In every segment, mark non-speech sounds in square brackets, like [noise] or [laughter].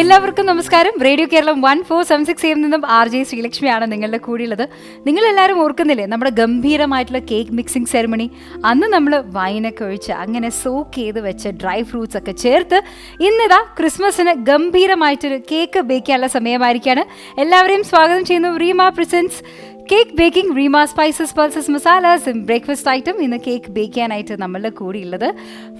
എല്ലാവർക്കും നമസ്കാരം. Radio Keralam one four seven six എയിൽ നിന്നും ആർ ജെ ശ്രീലക്ഷ്മിയാണ് നിങ്ങളുടെ കൂടെയുള്ളത്. നിങ്ങൾ എല്ലാവരും ഓർക്കുന്നില്ലേ നമ്മുടെ ഗംഭീരമായിട്ടുള്ള കേക്ക് മിക്സിംഗ് സെറമണി അന്ന് നമ്മൾ വൈനൊക്കെ ഒഴിച്ച് അങ്ങനെ സോക്ക് ചെയ്ത് വെച്ച് ഡ്രൈ ഫ്രൂട്ട്സ് ഒക്കെ ചേർത്ത് ഇന്നിതാ ക്രിസ്മസിന് ഗംഭീരമായിട്ടൊരു കേക്ക് ബേക്ക് ചെയ്യാനുള്ള സമയമായിരിക്കാണ്. എല്ലാവരെയും സ്വാഗതം ചെയ്യുന്നു. Reema presents cake baking Reema spices pulses masalas breakfast item ഇന്ന് കേക്ക് ബേക്ക് ചെയ്യാനായിട്ട് നമ്മളുടെ കൂടെയുള്ളത്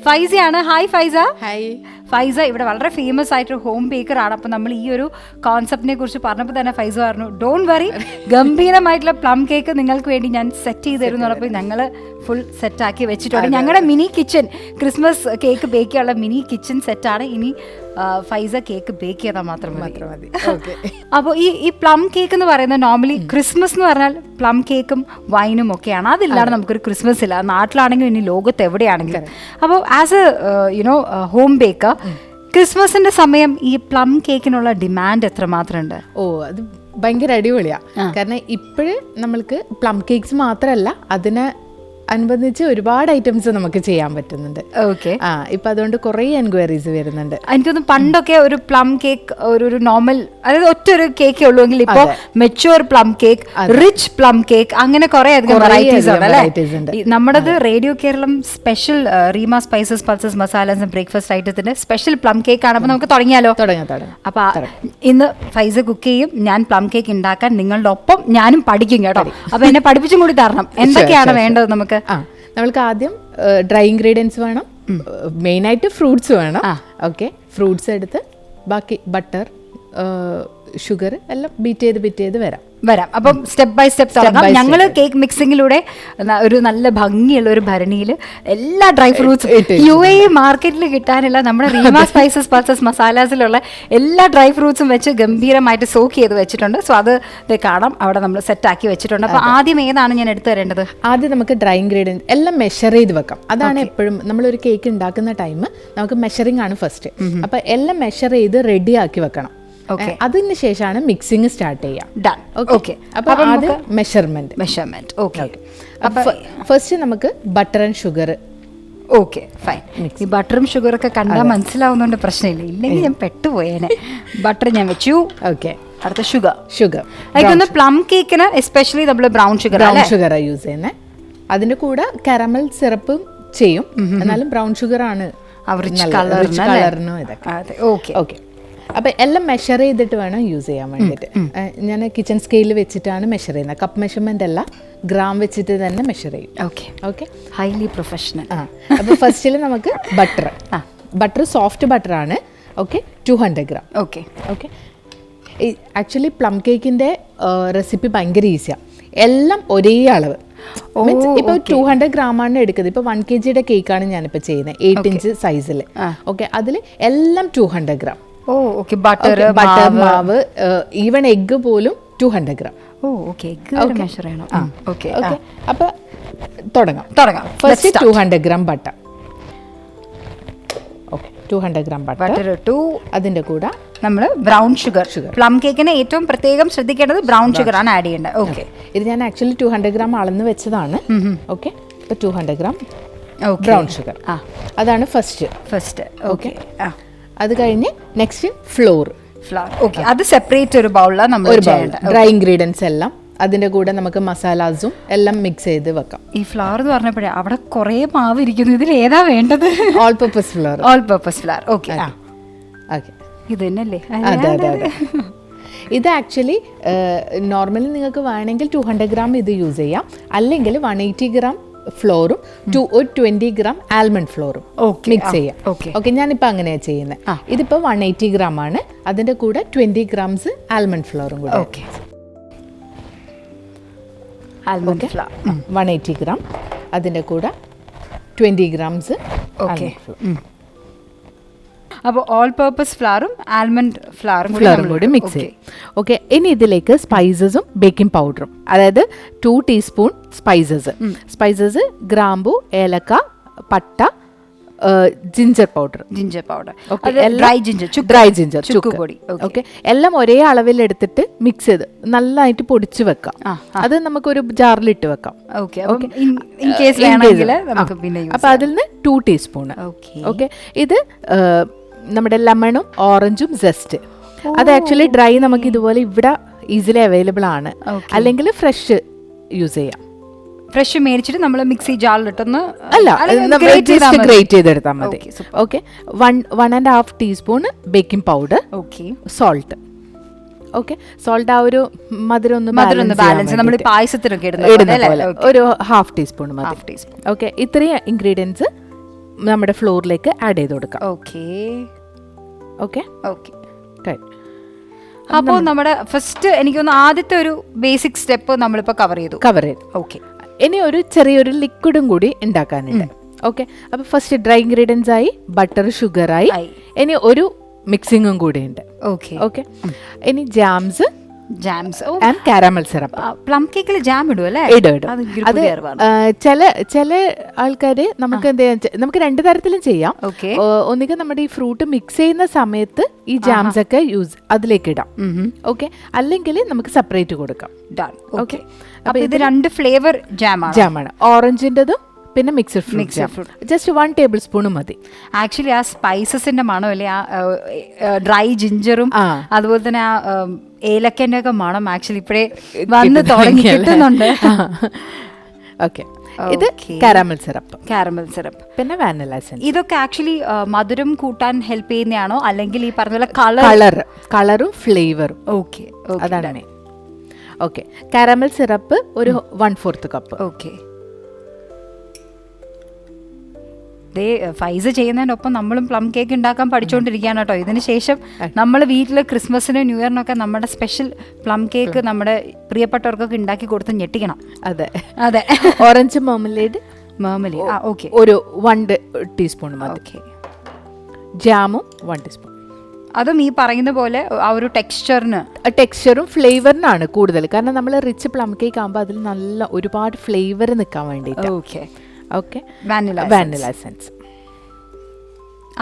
ഫൈസയാണ്. ഹായ് ഫൈസ. ഹായ് ഫൈസ ഇവിടെ വളരെ ഫേമസ് ആയിട്ടൊരു ഹോം ബേക്കർ ആണ്. അപ്പോൾ നമ്മൾ ഈ ഒരു കോൺസെപ്റ്റിനെ കുറിച്ച് പറഞ്ഞപ്പോൾ തന്നെ ഫൈസ പറഞ്ഞു ഡോണ്ട് വറി [laughs] ഗംഭീരമായിട്ടുള്ള പ്ലം കേക്ക് നിങ്ങൾക്ക് വേണ്ടി ഞാൻ സെറ്റ് ചെയ്ത് തരുന്നു പറഞ്ഞപ്പോൾ ഞങ്ങൾ ഫുൾ സെറ്റാക്കി വെച്ചിട്ടുണ്ട്. ഞങ്ങളുടെ mini kitchen Christmas cake bake ചെയ്യാനുള്ള മിനി കിച്ചൺ സെറ്റാണ് ഇനി ഫൈസ കേക്ക് ബേക്ക് ചെയ്താൽ മാത്രം മതി. മാത്രം മതി. [laughs] അപ്പോൾ ഈ ഈ പ്ലം കേക്ക് എന്ന് പറയുന്നത് നോർമലി ക്രിസ്മസ് എന്ന് പറഞ്ഞാൽ പ്ലം കേക്കും വൈനും ഒക്കെയാണ്. അതില്ലാതെ നമുക്കൊരു ക്രിസ്മസ് ഇല്ല. നാട്ടിലാണെങ്കിലും ഇനി ലോകത്ത് എവിടെയാണെങ്കിലും. അപ്പോൾ as a you know home baker ക്രിസ്മസിന്റെ സമയം ഈ പ്ലം കേക്കിനുള്ള ഡിമാൻഡ് എത്രമാത്രം ഉണ്ട് ഓ അത് ഭയങ്കര അടിപൊളിയാ. കാരണം ഇപ്പോഴ് നമ്മൾക്ക് പ്ലം കേക്ക്സ് മാത്രമല്ല അതിനെ അനുബന്ധിച്ച് ഒരുപാട് ഐറ്റംസ് നമുക്ക് ചെയ്യാൻ പറ്റുന്നുണ്ട്. ഓക്കെ ആ ഇപ്പൊ അതുകൊണ്ട് കുറേ എൻക്വയറീസ് വരുന്നുണ്ട്. എനിക്കൊന്ന് പണ്ടൊക്കെ ഒരു പ്ലം കേക്ക് ഒരു ഒരു നോർമൽ അതായത് ഒറ്റ ഒരു കേക്കേ ഉള്ളൂ എങ്കിൽ ഇപ്പോൾ mature plum cake rich plum cake അങ്ങനെ കുറെ അധികം വെറൈറ്റീസ് ഉണ്ട് അല്ലേ? നമ്മുടേത് radio Keralam special Reema spices pulses masalas breakfast ഐറ്റത്തിന്റെ special plum cake ആണ്. അപ്പൊ നമുക്ക് തുടങ്ങിയാലോ? തുടങ്ങാം തുടങ്ങാം. അപ്പൊ ഇന്ന് ഫൈസ കുക്ക് ചെയ്യും ഞാൻ പ്ലം കേക്ക് ഉണ്ടാക്കാൻ നിങ്ങളുടെ ഒപ്പം ഞാനും പഠിക്കും കേട്ടോ. അപ്പൊ എന്നെ പഠിപ്പിച്ചും കൂടി തരണം. [laughs] എന്തൊക്കെയാണ് വേണ്ടത് നമുക്ക്? ആ. നമ്മൾക്ക് ആദ്യം ഡ്രൈ ഇൻഗ്രീഡിയൻസ് വേണം. മെയിൻ ആയിട്ട് ഫ്രൂട്ട്സ് വേണം. ഓക്കെ ഫ്രൂട്ട്സ് എടുത്ത് ബാക്കി ബട്ടർ ഷുഗർ എല്ലാം ബീറ്റ് ചെയ്ത് ബീറ്റ് ചെയ്ത് വരാം. വരാം. അപ്പം സ്റ്റെപ്പ് ബൈ സ്റ്റെപ്പ് തുടങ്ങാം. ഞങ്ങൾ കേക്ക് മിക്സിങ്ങിലൂടെ ഒരു നല്ല ഭംഗിയുള്ള ഒരു ഭരണിയിൽ എല്ലാ ഡ്രൈ ഫ്രൂട്ട്സും യു എ മാർക്കറ്റിൽ കിട്ടാനുള്ള നമ്മുടെ റീമ സ്പൈസസ് പൾസസ് മസാലാസിലുള്ള എല്ലാ ഡ്രൈ ഫ്രൂട്ട്സും വെച്ച് ഗംഭീരമായിട്ട് സോക്ക് ചെയ്ത് വെച്ചിട്ടുണ്ട്. സോ അത് കാണാം. അവിടെ നമ്മൾ സെറ്റാക്കി വെച്ചിട്ടുണ്ട്. അപ്പോൾ ആദ്യം ഏതാണ് ഞാൻ എടുത്തു തരേണ്ടത്? ആദ്യം നമുക്ക് ഡ്രൈ ഇൻഗ്രീഡിയൻസ് എല്ലാം മെഷർ ചെയ്ത് വെക്കാം. അതാണ് എപ്പോഴും നമ്മളൊരു കേക്ക് ഉണ്ടാക്കുന്ന ടൈം നമുക്ക് മെഷറിംഗ് ആണ് ഫസ്റ്റ് അപ്പോൾ എല്ലാം മെഷർ ചെയ്ത് റെഡി ആക്കി വെക്കണം. അതിന് ശേഷമാണ് മിക്സിങ് സ്റ്റാർട്ട് ചെയ്യാം. ഡൺ ഓക്കെ അപ്പൊ ആദ്യം മെഷർമെന്റ് മെഷർമെന്റ് ഓക്കെ ഫസ്റ്റ് നമുക്ക് butter and sugar okay fine ഈ ബട്ടറും ഷുഗറൊക്കെ കണ്ടാൽ മനസ്സിലാവുന്നതുകൊണ്ട് പ്രശ്നമില്ല. ഇല്ലെങ്കിൽ ഞാൻ പെട്ടുപോയേനെ. ബട്ടർ ഞാൻ വെച്ചു. ഓക്കെ അടുത്ത ഷുഗർ ഷുഗർ എനിക്കൊന്ന് പ്ലം കേക്കിന് എസ്പെഷ്യലി നമ്മൾ brown sugar brown sugar use ചെയ്യുന്നത് അതിന്റെ കൂടെ കരമൽ സിറപ്പും ചെയ്യും. എന്നാലും ബ്രൗൺ ഷുഗർ ആണ് അവർ കളറിനും ഇതൊക്കെ. ഓക്കെ ഓക്കെ അപ്പൊ എല്ലാം മെഷർ ചെയ്തിട്ട് വേണം യൂസ് ചെയ്യാൻ വേണ്ടിയിട്ട്. ഞാൻ കിച്ചൺ സ്കെയിൽ വെച്ചിട്ടാണ് മെഷർ ചെയ്യുന്നത്. കപ്പ് മെഷർമെന്റ് അല്ല ഗ്രാം വെച്ചിട്ട് തന്നെ മെഷർ ചെയ്യും. ഓക്കെ ഓക്കെ ഹൈലി പ്രൊഫഷണൽ ആ അപ്പോൾ ഫസ്റ്റിൽ നമുക്ക് ബട്ടർ ബട്ടർ സോഫ്റ്റ് ബട്ടർ ആണ്. Okay two hundred gram okay okay actually plum കേക്കിന്റെ റെസിപ്പി ഭയങ്കര ഈസിയാണ് എല്ലാം ഒരേ അളവ്. മീൻസ് ഇപ്പോൾ ടു ഹൺഡ്രഡ് ഗ്രാം ആണ് എടുക്കുന്നത്. ഇപ്പോൾ വൺ കെ ജിയുടെ കേക്കാണ് ഞാനിപ്പോൾ ചെയ്യുന്നത്. എയ്റ്റ് ഇഞ്ച് സൈസിൽ ഓക്കെ അതിൽ എല്ലാം two hundred gram oh okay. Butter butter മാവ്. ഈവൻ എഗ്ഗ് പോലും two hundred gram oh okay. Measure ചെയ്യണം. ഓക്കെ. ഓക്കെ. അപ്പോൾ തുടങ്ങാം. തുടങ്ങാം. First two hundred gram butter okay two hundred gram butter two അതിന്റെ കൂടെ നമ്മൾ ബ്രൗൺ ഷുഗർ ഷുഗർ പ്ലം കേക്കിന് ഏറ്റവും പ്രത്യേകം ശ്രദ്ധിക്കേണ്ടത് ബ്രൗൺ ഷുഗർ ആണ് ആഡ് ചെയ്യേണ്ടത്. ഓക്കെ ഇത് ഞാൻ ആക്ച്വലി ടു ഹൺഡ്രഡ് ഗ്രാം അളന്ന് വെച്ചതാണ്. ഓക്കെ. ഇപ്പോൾ two hundred gram brown sugar ആ. അതാണ് ഫസ്റ്റ് ഫസ്റ്റ് ഓക്കെ ആ. അത് കഴിഞ്ഞ് നെക്സ്റ്റ് ഫ്ലോർ ഫ്ലോർ ഓക്കെ അത് സെപ്പറേറ്റ് ഒരു ബൗളിലാണ് നമ്മൾ ഒരു ഡ്രൈ ഇൻഗ്രീഡിയൻസ് എല്ലാം അതിന്റെ കൂടെ നമുക്ക് മസാലാസും എല്ലാം മിക്സ് ചെയ്ത് വെക്കാം. ഈ ഫ്ലവർ എന്ന് പറഞ്ഞപ്പോഴേ അവിടെ കുറേ മാവ് ഇരിക്കുന്നു. ഇതിൽ ഏതാ വേണ്ടത്? All purpose flour all purpose flour okay okay ഇത് തന്നെയല്ലേ? അതെ അതെ അതെ. ഇത് ആക്ച്വലി നോർമലി നിങ്ങൾക്ക് വേണമെങ്കിൽ ടു ഹൺഡ്രഡ് ഗ്രാം ഇത് യൂസ് ചെയ്യാം. അല്ലെങ്കിൽ വൺ എയ്റ്റി ഗ്രാം ഫ്ലോറും ടു ഒരു ട്വന്റി ഗ്രാം ആൽമണ്ട് ഫ്ലോറും മിക്സ് ചെയ്യാം. ഓക്കെ ഞാനിപ്പോൾ അങ്ങനെയാണ് ചെയ്യുന്നത് ഇതിപ്പോൾ വൺ എയ്റ്റി ഗ്രാം ആണ്. അതിന്റെ കൂടെ ട്വന്റി ഗ്രാംസ് ആൽമണ്ട് ഫ്ലോറും കൂടെ okay almond flour one eighty gram അതിന്റെ കൂടെ ട്വന്റി ഗ്രാംസ് Okay. അപ്പോൾ ഓൾ പർപ്പസ് ഫ്ലവറും ആൽമണ്ട് ഫ്ലവറും ഫ്ലവറും കൂടി മിക്സ് ചെയ്യും. ഓക്കെ ഇനി ഇതിലേക്ക് സ്പൈസസും ബേക്കിംഗ് പൗഡറും അതായത് ടു ടീസ്പൂൺ സ്പൈസസ് സ്പൈസസ് ഗ്രാമ്പു ഏലക്ക പട്ട ginger powder ginger powder dry ginger dry ginger ചുക്ക് പൊടി. ഓക്കെ എല്ലാം ഒരേ അളവിൽ എടുത്തിട്ട് മിക്സ് ചെയ്ത് നല്ലതായിട്ട് പൊടിച്ച് വെക്കാം. നമുക്ക് അത് നമുക്കൊരു വെക്കാം. വേണമെങ്കിൽ നമുക്ക് പിന്നെ അപ്പൊ അതിൽ നിന്ന് ടു ടീസ്പൂൺ ഓക്കെ ഇത് നമ്മുടെ ലെമണും ഓറഞ്ചും ജസ്റ്റ് അത് ആക്ച്വലി ഡ്രൈ നമുക്ക് ഇതുപോലെ ഇവിടെ ഈസിലി അവൈലബിൾ ആണ്. അല്ലെങ്കിൽ ഫ്രഷ് യൂസ് ചെയ്യാം. ഫ്രഷ് മേടിച്ചിട്ട് നമ്മൾ മിക്സി ജാറിലിട്ടൊന്ന് അല്ല ഗ്രേറ്റ് ചെയ്തെടുത്താൽ മതി. Okay one one and half teaspoon baking powder okay salt okay salt ആ ഒരു മധുരം ഒന്ന് മധുരം ബാലൻസ് നമ്മൾ പായസത്തിനൊക്കെ ഇടുന്ന ഒരു ഹാഫ് ടീസ്പൂൺ മതി. ഹാഫ് ടീസ്പൂൺ ഓക്കെ ഇത്രയും ഇൻഗ്രീഡിയൻസ് നമ്മുടെ ഫ്ലോറിലേക്ക് ആഡ് ചെയ്ത് കൊടുക്കാം. ഓക്കെ ഓക്കെ ഓക്കെ അപ്പോൾ നമ്മുടെ ഫസ്റ്റ് എനിക്കൊന്ന് ആദ്യത്തെ ഒരു ബേസിക് സ്റ്റെപ്പ് നമ്മളിപ്പോൾ കവർ ചെയ്തു. കവർ ചെയ്തു. ഓക്കെ ഇനി ഒരു ചെറിയൊരു ലിക്വിഡും കൂടി ഉണ്ടാക്കാനുണ്ട്. ഓക്കെ അപ്പൊ ഫസ്റ്റ് ഡ്രൈ ഇൻഗ്രീഡിയൻസ് ആയി ബട്ടർ ഷുഗർ ആയി. ഇനി ഒരു മിക്സിങ്ങും കൂടി ഉണ്ട്. ഓക്കെ ഓക്കെ ഇനി jams jams oh and caramel syrup plum കേക്കിൽ ജാം ഇടും അല്ലേ? ഇടും ഇടും. അത് ചില ചില ആൾക്കാര് നമുക്ക് എന്ത് നമുക്ക് രണ്ട് തരത്തിലും ചെയ്യാം. ഒന്നുകിൽ നമ്മുടെ ഈ ഫ്രൂട്ട് മിക്സ് ചെയ്യുന്ന സമയത്ത് ഈ ജാംസ് ഒക്കെ യൂസ് അതിലേക്ക് ഇടാം. ഓക്കെ അല്ലെങ്കിൽ നമുക്ക് സെപ്പറേറ്റ് കൊടുക്കാം. ഓക്കെ അപ്പൊ ഇത് രണ്ട് ഫ്ലേവർ ജാം ആണ്. ജാമാണ് ഓറഞ്ചിന്റെതും പിന്നെ mixed fruit jam just one tablespoon മതി. ആക്ച്വലി ആ സ്പൈസസിന്റെ മണം അല്ലേ ആ ഡ്രൈ ജിഞ്ചറും അതുപോലെ തന്നെ ആ ഏലക്കന്റെ ഒക്കെ മണം ആക്ച്വലി ഇപ്പോഴേ വന്ന് തുടങ്ങി കിട്ടുന്നുണ്ട്. [laughs] ഓക്കെ ഇത് കാരമൽ സിറപ്പ് കാരമൽ സിറപ്പ് പിന്നെ വാനില എസൻസ് ഇതൊക്കെ ആക്ച്വലി മധുരം കൂട്ടാൻ ഹെൽപ്പ് ചെയ്യുന്നതാണോ? അല്ലെങ്കിൽ ഈ പറഞ്ഞ പോലെ കളർ കളർ കളറും ഫ്ലേവറും ഓക്കെ അതാണ് ഓക്കെ കാരാമൽ സിറപ്പ് ഒരു വൺ ഫോർത്ത് കപ്പ് ഓക്കെ ദേ ഫൈസ് ചെയ്യുന്നതിനൊപ്പം നമ്മളും പ്ലം കേക്ക് ഉണ്ടാക്കാൻ പഠിച്ചുകൊണ്ടിരിക്കുകയാണ് കേട്ടോ. ഇതിന് ശേഷം നമ്മൾ വീട്ടിൽ ക്രിസ്മസിനും ന്യൂ ഇയറിനൊക്കെ നമ്മുടെ സ്പെഷ്യൽ പ്ലം കേക്ക് നമ്മുടെ പ്രിയപ്പെട്ടവർക്കൊക്കെ ഉണ്ടാക്കി കൊടുത്ത് ഞെട്ടിക്കണം. അതെ. അതെ. ഓറഞ്ച് മർമലേഡ് മാമലി ആ ഓക്കെ ഒരു വൺ ടീസ്പൂൺ ഓക്കെ ജാമും വൺ ടീസ്പൂൺ അതും ഈ പറയുന്ന പോലെ ആ ഒരു ടെക്സ്ചറിന് ടെക്സ്ചറും ഫ്ലേവറിനാണ് കൂടുതൽ കാരണം നമ്മൾ റിച്ച് പ്ലം കേക്ക് ആകുമ്പോൾ അതിൽ നല്ല ഒരുപാട് ഫ്ലേവർ നിൽക്കാൻ വേണ്ടിയിട്ട് okay okay vanilla vanilla essence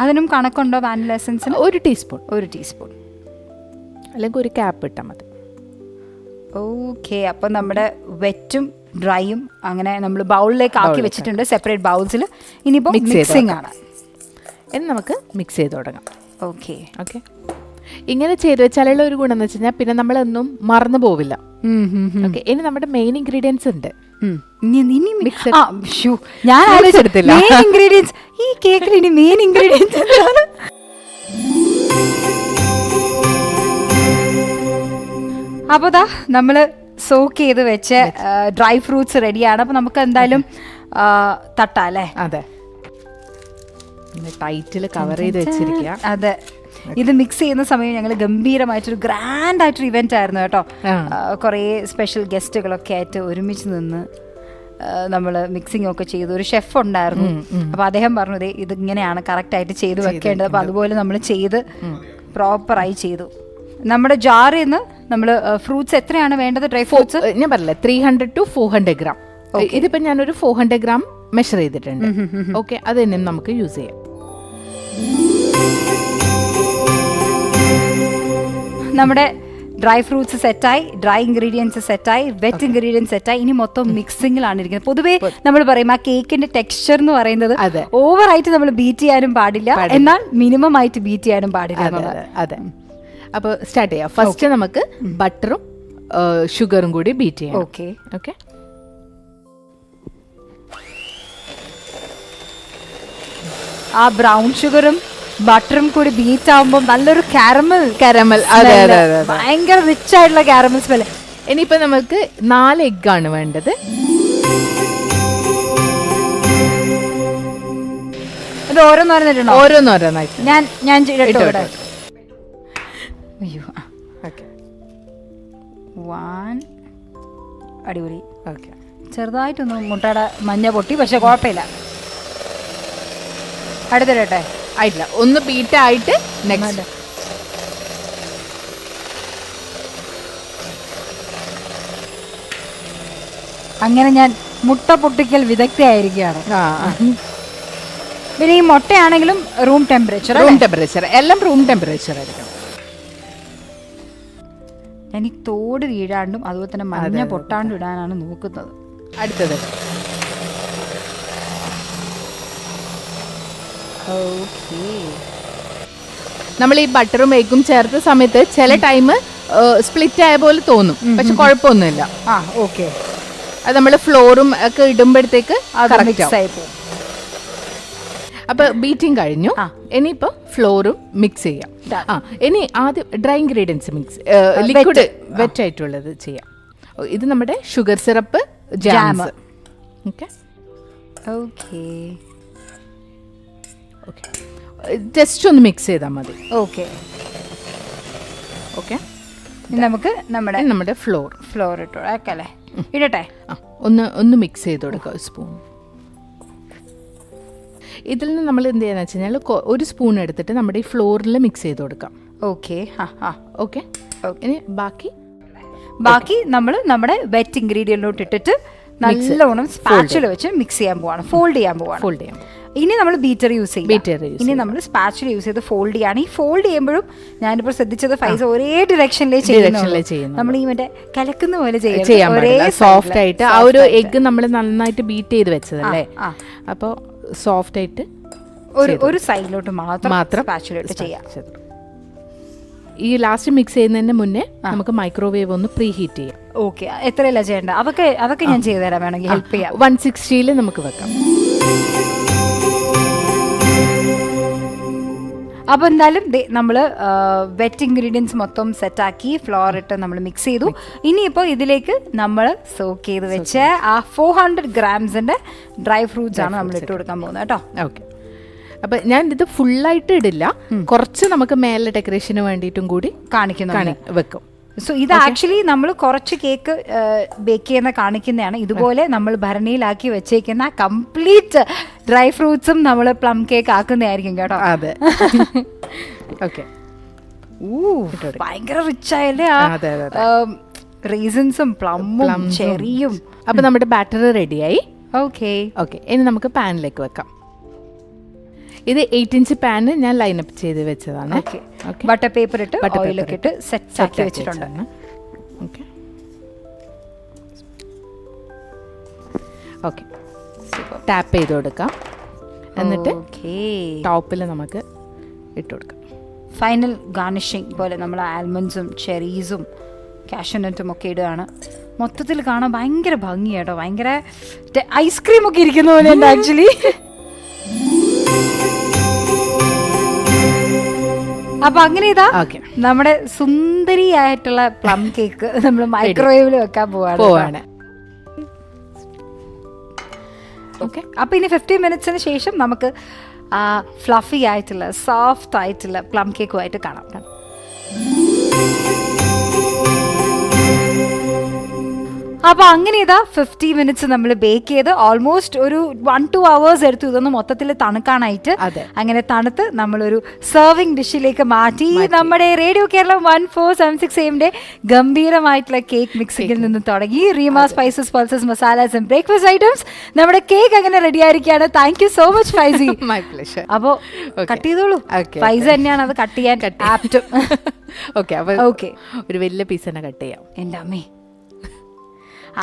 അതിനും കണക്കുണ്ടോ വാനില എസൻസിന് ഒരു ടീസ്പൂൺ ഒരു ടീസ്പൂൺ അല്ലെങ്കിൽ ഒരു ക്യാപ്പ് ഇട്ടാൽ മതി. ഓക്കെ അപ്പം നമ്മുടെ വെറ്റും ഡ്രൈയും അങ്ങനെ നമ്മൾ ബൗളിലേക്ക് ആക്കി വെച്ചിട്ടുണ്ട് സെപ്പറേറ്റ് ബൗൾസിൽ ഇനിയിപ്പോൾ മിക്സിങ് മിക്സിംഗ് ആണ്. എന്ന് നമുക്ക് മിക്സ് ചെയ്ത് തുടങ്ങാം. ഓക്കെ ഓക്കെ ഇങ്ങനെ ചെയ്ത് വെച്ചാലുള്ള ഒരു ഗുണം എന്ന് വെച്ച് കഴിഞ്ഞാൽ പിന്നെ നമ്മളൊന്നും മറന്നു പോവില്ല. ഓക്കെ ഇനി നമ്മുടെ മെയിൻ ഇൻഗ്രീഡിയൻസ് ഉണ്ട്. ഞാൻ ആലോചിച്ചെടുത്തില്ല. ഇൻഗ്രീഡിയൻസ് ഈ കേക്കിൽ ഇനി മെയിൻ ഇൻഗ്രീഡിയൻസ് എന്താണ്? അപ്പോൾ ദാ നമ്മൾ സോക്ക് ചെയ്ത് വെച്ച് ഡ്രൈ ഫ്രൂട്ട്സ് റെഡിയാണ് അപ്പോൾ നമുക്ക് എന്തായാലും തട്ടാല്ലേ അതെ. ടൈറ്റിൽ കവർ ചെയ്ത് വെച്ചിരിക്കുക. അതെ. ഇത് മിക്സ് ചെയ്യുന്ന സമയം ഞങ്ങൾ ഗംഭീരമായിട്ടൊരു ഗ്രാൻഡ് ആയിട്ടൊരു ഇവന്റ് ആയിരുന്നു കേട്ടോ. കുറേ സ്പെഷ്യൽ ഗസ്റ്റുകളൊക്കെ ആയിട്ട് ഒരുമിച്ച് നിന്ന് നമ്മൾ മിക്സിംഗ് ഒക്കെ ചെയ്തു. ഒരു ഷെഫ് ഉണ്ടായിരുന്നു. അപ്പൊ അദ്ദേഹം പറഞ്ഞു "ദേ, ഇത് ഇങ്ങനെയാണ് കറക്റ്റ് ആയിട്ട് ചെയ്ത് വെക്കേണ്ടത്. അപ്പൊ അതുപോലെ നമ്മൾ ചെയ്ത് പ്രോപ്പറായി ചെയ്തു. നമ്മുടെ ജാറിൽ നിന്ന് നമ്മൾ ഫ്രൂട്ട്സ് എത്രയാണ് വേണ്ടത്? ഡ്രൈ ഫ്രൂട്ട്സ് ഞാൻ പറഞ്ഞില്ല three hundred two four hundred gram ഇതിപ്പോൾ ഞാനൊരു ഫോർ ഹൺഡ്രഡ് ഗ്രാം മെഷർ ചെയ്തിട്ടുണ്ട്. ഓക്കെ അത് തന്നെ നമുക്ക് യൂസ് ചെയ്യാം. നമ്മുടെ ഡ്രൈ ഫ്രൂട്ട്സ് സെറ്റായി ഡ്രൈ ഇൻഗ്രീഡിയൻസ് സെറ്റായി വെറ്റ് ഇൻഗ്രീഡിയൻസ് സെറ്റായി ഇനി മൊത്തം മിക്സിംഗിലാണ് ഇരിക്കുന്നത്. പൊതുവേ നമ്മൾ പറയും ആ കേക്കിന്റെ ടെക്സ്ചർ എന്ന് പറയുന്നത്. ഓവർ ആയിട്ട് നമ്മൾ ബീറ്റ് ചെയ്യാനും പാടില്ല. എന്നാൽ മിനിമം ആയിട്ട് ബീറ്റ് ചെയ്യാനും പാടില്ല അതെ അപ്പോൾ സ്റ്റാർട്ട് ചെയ്യാം. ഫസ്റ്റ് നമുക്ക് ബട്ടറും ഷുഗറും കൂടി ബീറ്റ് ചെയ്യാം ഓക്കെ ഓക്കെ ആ ബ്രൗൺ ഷുഗറും ബട്ടറും കൂടി ബീറ്റ് ആവുമ്പോൾ നല്ലൊരു കാരമൽ കാരമൽ അതെ അതെ അതെ അതെ. ഭയങ്കര റിച്ച് ആയിട്ടുള്ള കാരമൽ സ്മെൽ ഇനിയിപ്പോ നമുക്ക് നാല് എഗ് ആണ് വേണ്ടത്. ഇത് ഓരോന്നോരോന്നിട്ടുണ്ടോ ഓരോന്നോരോന്നായിട്ട് ഞാൻ ഞാൻ ഇട്ടോ, ഇട്ടോ. അയ്യോ ഓക്കെ വൺ അടിപൊളി. ഓക്കെ ചെറുതായിട്ടൊന്ന് മുട്ടയുടെ മഞ്ഞ പൊട്ടി പക്ഷെ കുഴപ്പമില്ല. അടുത്തിടട്ടെ ആയിട്ടില്ല. ഒന്ന് ബീറ്റ് ആയിട്ട് നെക്സ്റ്റ് അങ്ങനെ ഞാൻ മുട്ട പൊട്ടിക്കൽ വിദഗ്ധയായിരിക്കുകയാണ്. പിന്നെ ഈ മുട്ടയാണെങ്കിലും റൂം ടെമ്പറേച്ചർ റൂം ടെമ്പറേച്ചർ എല്ലാം റൂം ടെമ്പറേച്ചർ ആയിരിക്കും ഈ തോട് വീഴാണ്ടും അതുപോലെ തന്നെ മഞ്ഞ പൊട്ടാണ്ടും ഇടാനാണ് നോക്കുന്നത്. അടുത്തത്. നമ്മൾ ഈ ബട്ടറും എഗ്ഗും ചേർത്ത സമയത്ത് ചില ടൈം സ്പ്ലിറ്റ് ആയ പോലെ തോന്നും. പക്ഷെ കുഴപ്പമൊന്നുമില്ല ആ ഓക്കെ അത് നമ്മൾ ഫ്ലോറും ഒക്കെ ഇടുമ്പോഴത്തേക്ക് അപ്പൊ ബീറ്റിംഗ് കഴിഞ്ഞു. ഇനിയിപ്പോ ഫ്ലോറും മിക്സ് ചെയ്യാം. ആ ഇനി ആദ്യം dry ingredients mix liquid wet. ആയിട്ടുള്ളത് ചെയ്യാം. ഇത് നമ്മുടെ sugar syrup. Jam okay okay okay just ഒന്ന് മിക്സ് ചെയ്താൽ മതി. ഓക്കെ ഓക്കെ നമുക്ക് നമ്മുടെ നമ്മുടെ ഫ്ലോർ ഫ്ലോർ ഇട്ടു അല്ലേ ഇടട്ടെ. ഒന്ന് ഒന്ന് മിക്സ് ചെയ്ത് കൊടുക്കുക സ്പൂൺ ഇതിൽ നിന്ന് നമ്മൾ എന്ത് ചെയ്യാന്ന് വെച്ച് കഴിഞ്ഞാൽ ഒരു സ്പൂൺ എടുത്തിട്ട് നമ്മുടെ ഈ ഫ്ലോറിൽ മിക്സ് ചെയ്ത് കൊടുക്കാം. ഓക്കെ ആ ആ. ഓക്കെ. ഇനി ബാക്കി? ബാക്കി നമ്മൾ നമ്മുടെ വെറ്റ് ഇൻഗ്രീഡിയന്റിലോട്ട് ഇട്ടിട്ട് നല്ലോണം സ്പാച്ചിൽ വെച്ച് മിക്സ് ചെയ്യാൻ പോവാണ്. ഫോൾഡ് ചെയ്യാൻ പോവാണ്. ഫോൾഡ് ചെയ്യാം. ഇനി നമ്മൾ ബീറ്റർ യൂസ് ചെയ്യും. ബീറ്റർ ഇനി നമ്മൾ സ്പാച്ചിൽ യൂസ് ചെയ്ത് ഫോൾഡ് ചെയ്യാണ് ഈ ഫോൾഡ് ചെയ്യുമ്പോഴും ഞാനിപ്പോൾ ശ്രദ്ധിച്ചത് ഫൈസ് ഒരേ ഡിറക്ഷനിലേ Direction-ലേ ചെയ്യുന്നുള്ളൂ. നമ്മൾ ഈ മറ്റേ കലക്കുന്ന പോലെ ചെയ്യാം ചെയ്യാൻ ഒരേ സോഫ്റ്റ് ആയിട്ട് ആ ഒരു എഗ്ഗ് നമ്മൾ നന്നായിട്ട് ബീറ്റ് ചെയ്ത് വെച്ചതല്ലേ. അപ്പോൾ സോഫ്റ്റ് ആയിട്ട് ഒരു ഒരു സൈഡിലോട്ട് മാത്രം മാത്രം സ്പാച്ചിലോട്ട് ചെയ്യാം. ഈ ലാസ്റ്റ് മിക്സ് ചെയ്യുന്നതിന് മുന്നേ നമുക്ക് മൈക്രോവേവ് ഒന്ന് പ്രീ ഹീറ്റ് ചെയ്യാം. ഓക്കെ എത്രയല്ല ചെയ്യേണ്ട അതൊക്കെ അതൊക്കെ ഞാൻ ചെയ്തു തരാം വേണമെങ്കിൽ ഹെൽപ്പ് ചെയ്യാം. വൺ സിക്സ്റ്റിയിൽ നമുക്ക് വെക്കാം. അപ്പോൾ എന്തായാലും നമ്മൾ വെറ്റ് ഇൻഗ്രീഡിയൻസ് മൊത്തം സെറ്റാക്കി ഫ്ലോർ ഇട്ട് നമ്മൾ മിക്സ് ചെയ്തു. ഇനിയിപ്പോൾ ഇതിലേക്ക് നമ്മൾ സോക്ക് ചെയ്ത് വെച്ച് ആ ഫോർ ഹൺഡ്രഡ് ഗ്രാംസിന്റെ ഡ്രൈ ഫ്രൂട്ട്സ് ആണ് നമ്മൾ ഇട്ട് കൊടുക്കാൻ പോകുന്നത് കേട്ടോ. ഓക്കെ അപ്പൊ ഞാൻ ഇത് ഫുള്ളായിട്ട് ഇടില്ല. കുറച്ച് നമുക്ക് മേലെ ഡെക്കറേഷന് വേണ്ടിയിട്ടും കൂടി കാണിക്കുന്നു വെക്കും. സോ ഇത് ആക്ച്വലി നമ്മൾ കുറച്ച് കേക്ക് ബേക്ക് ചെയ്യുന്ന കാണിക്കുന്നതാണ്. ഇതുപോലെ നമ്മൾ ഭരണിയിലാക്കി വെച്ചേക്കുന്ന കംപ്ലീറ്റ് ഡ്രൈ ഫ്രൂട്ട്സും നമ്മൾ പ്ലം കേക്ക് ആക്കുന്നതായിരിക്കും കേട്ടോ. അതെ. [laughs] ഓക്കെ ഭയങ്കര റിച്ച് ആയല്ലേ ആ? റീസൺസും പ്ലമ്മും ചെറിയും അപ്പൊ നമ്മുടെ ബാറ്റർ റെഡിയായി ഓക്കെ ഓക്കെ ഇനി നമുക്ക് പാനിലേക്ക് വെക്കാം. ഇത് എയ്റ്റ് ഇഞ്ച് പാൻ ഞാൻ ലൈനപ്പ് ചെയ്ത് വെച്ചതാണ്. ബട്ടർ പേപ്പർ ഇട്ട് ബട്ടർ പേപ്പർ ഓയിലൊക്കെ ഇട്ട് സെറ്റ് ആക്കി വെച്ചിട്ടുണ്ട്. ഓക്കെ ഓക്കെ ടാപ്പ് ചെയ്ത് കൊടുക്കാം. എന്നിട്ട് ടോപ്പിൽ നമുക്ക് ഇട്ട് കൊടുക്കാം. ഫൈനൽ ഗാർണിഷിങ് പോലെ നമ്മൾ ആൽമണ്ട്സും ചെറീസും കാഷ്യനട്ടും ഒക്കെ ഇടുകയാണ്. മൊത്തത്തിൽ കാണാൻ ഭയങ്കര ഭംഗിയാട്ടോ. ഭയങ്കര ഐസ്ക്രീം ഒക്കെ ഇരിക്കുന്ന പോലെ ഉണ്ട് ആക്ച്വലി [laughs] അപ്പൊ അങ്ങനെ ഇതാ നമ്മുടെ സുന്ദരിയായിട്ടുള്ള പ്ലം [laughs] കേക്ക് നമ്മൾ മൈക്രോവേവിൽ വെക്കാൻ പോവാണ് പോവാണ്. ഓക്കെ. അപ്പൊ ഇനി ഫിഫ്റ്റീൻ മിനിറ്റ്സിന് ശേഷം നമുക്ക് ഫ്ലഫി ആയിട്ടുള്ള സോഫ്റ്റ് ആയിട്ടുള്ള പ്ലം കേക്കുമായിട്ട് കാണാം. അപ്പൊ അങ്ങനെ ഇതാ ഫിഫ്റ്റി മിനിറ്റ്സ് നമ്മൾ ബേക്ക് ചെയ്ത് ഓൾമോസ്റ്റ് ഒരു വൺ ടു അവേഴ്സ് എടുത്തു. ഇതൊന്ന് മൊത്തത്തിൽ തണുക്കാനായിട്ട് അങ്ങനെ തണുത്ത് നമ്മൾ ഒരു സെർവിംഗ് ഡിഷിലേക്ക് മാറ്റി. നമ്മുടെ radio Keralam one four seven six എമ്മിന്റെ ഗംഭീരമായിട്ടുള്ള കേക്ക് മിക്സിംഗിൽ നിന്ന് തുടങ്ങി. Reema spices pulses masalas breakfast items നമ്മുടെ കേക്ക് അങ്ങനെ റെഡി ആയിരിക്കുകയാണ്. Thank you so much Faizi my pleasure അപ്പോ കട്ട് ചെയ്തോളൂ. ഫൈസ് തന്നെയാണ് അത് കട്ട് ചെയ്യാൻ ആപ്റ്റും ഓക്കെ അപ്പോൾ. ഒരു വലിയ പീസ് തന്നെ കട്ട് ചെയ്യാം. എന്റെ അമ്മേ.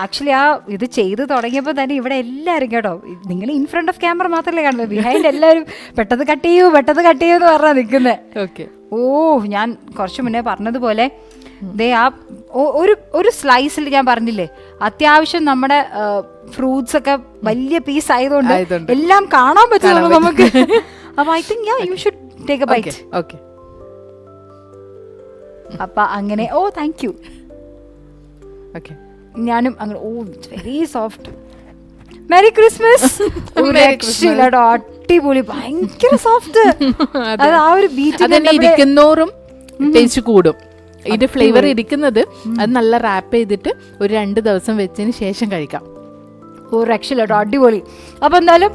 ആക്ച്വലി ആ ഇത് ചെയ്ത് തുടങ്ങിയപ്പോൾ തന്നെ ഇവിടെ എല്ലാവരും കേട്ടോ നിങ്ങൾ ഇൻ ഫ്രണ്ട് ഓഫ് ക്യാമറ മാത്രമല്ലേ കാണുന്നത് ബിഹൈൻഡ് എല്ലാവരും പെട്ടെന്ന് കട്ട് ചെയ്യൂ പെട്ടെന്ന് കട്ട് ചെയ്യൂ എന്ന് പറഞ്ഞാൽ നിൽക്കുന്നത് ഓക്കെ ഓ ഞാൻ കുറച്ച് മുന്നേ പറഞ്ഞതുപോലെ ദേ ആ ഒരു ഒരു സ്ലൈസിൽ ഞാൻ പറഞ്ഞില്ലേ അത്യാവശ്യം നമ്മുടെ ഫ്രൂട്ട്സ് ഒക്കെ വലിയ പീസ് ആയതുകൊണ്ട്. എല്ലാം കാണാൻ പറ്റുന്നുള്ളൂ നമുക്ക്. [laughs] അപ്പൊ I think ya you should take a bite okay അപ്പൊ അങ്ങനെ ഓ താങ്ക് യു ഓക്കെ ഞാനും അങ്ങനെ oh very soft merry Christmas രക്ഷയില്ലട്ടോ അടിപൊളി ഭയങ്കര സോഫ്റ്റ് [laughs] അത്. ആ ഒരു ബീറ്റ് ഇരിക്കുന്നോറും ടേസ്റ്റ് കൂടും. ഇതിന്റെ ഫ്ലേവർ ഇരിക്കുന്നത് അത് നല്ല റാപ്പ് ചെയ്തിട്ട് ഒരു രണ്ട് ദിവസം വെച്ചതിന് ശേഷം കഴിക്കാം. ഓ രക്ഷയില്ലട്ടോ അടിപൊളി. അപ്പൊ എന്തായാലും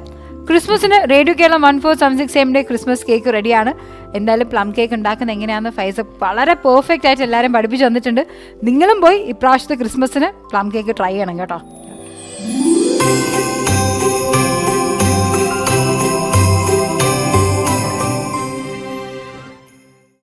ക്രിസ്മസിന് radio Keralam one four seven six എമ്മിന്റെ ക്രിസ്മസ് കേക്ക് റെഡിയാണ്. എന്തായാലും പ്ലം കേക്ക് ഉണ്ടാക്കുന്ന എങ്ങനെയാണെന്ന് ഫൈസ വളരെ പെർഫെക്റ്റ് ആയിട്ട് എല്ലാവരും പഠിപ്പിച്ചു തന്നിട്ടുണ്ട്. നിങ്ങളും പോയി ഇപ്രാവശ്യത്തെ ക്രിസ്മസിന് പ്ലം കേക്ക് ട്രൈ ചെയ്യണം കേട്ടോ.